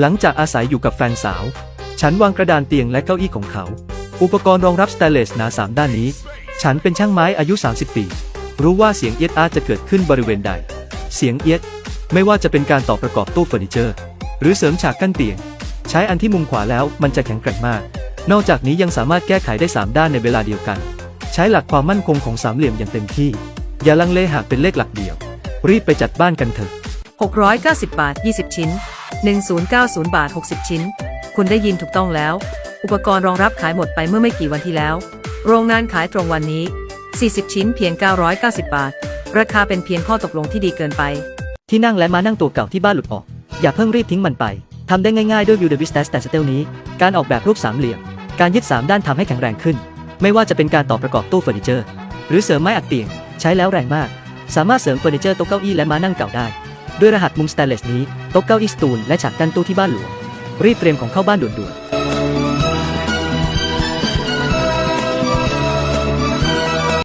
หลังจากอาศัยอยู่กับแฟนสาว ฉันวางกระดานเตียงและเก้าอี้ของเขา อุปกรณ์รองรับสแตเลสหนาสามด้านนี้ ฉันเป็นช่างไม้อายุ 30 ปี รู้ว่าเสียงเอียดอาร์ตจะเกิดขึ้นบริเวณใด เสียงเอียด ไม่ว่าจะเป็นการต่อประกอบตู้เฟอร์นิเจอร์ หรือเสริมฉากกั้นเตียง ใช้อันที่มุมขวาแล้วมันจะแข็งแกร่งมาก นอกจากนี้ยังสามารถแก้ไขได้ 3 ด้านในเวลาเดียวกัน ใช้หลักความมั่นคงของสามเหลี่ยมอย่างเต็มที่ อย่าลังเลหากเป็นเลขหลักเดียว รีบไปจัดบ้านกันเถอะ 690 บาท 20 ชิ้น 1090 บาท 60 ชิ้น คุณได้ยินถูกต้องแล้ว อุปกรณ์รองรับขายหมดไปเมื่อไม่กี่วันที่แล้ว โรงงานขายตรงวันนี้ 40 ชิ้นเพียง 990 บาท ราคาเป็นเพียงข้อตกลงที่ดีเกินไป ที่นั่งและมานั่งตัวเก่าที่บ้านหลุดออก อย่าเพิ่งรีบทิ้งมันไปทำได้ง่ายๆด้วย View the Vista Stand Still นี้ การออกแบบรูปสามเหลี่ยม การยึด 3 ด้านทำให้แข็งแรงขึ้น ไม่ว่าจะเป็นการต่อประกอบตู้เฟอร์นิเจอร์ หรือเสริมไม้อัดเตียง ใช้แล้วแรงมาก สามารถเสริมเฟอร์นิเจอร์โต๊ะเก้าอี้และม้านั่งเก่าได้ ด้วยรหัสมุมสแตนเลสนี้โต๊ะเก้าอี้สตูลและฉากกั้นตู้ที่บ้านหลวงรีบเตรียมของเข้าบ้านด่วนๆ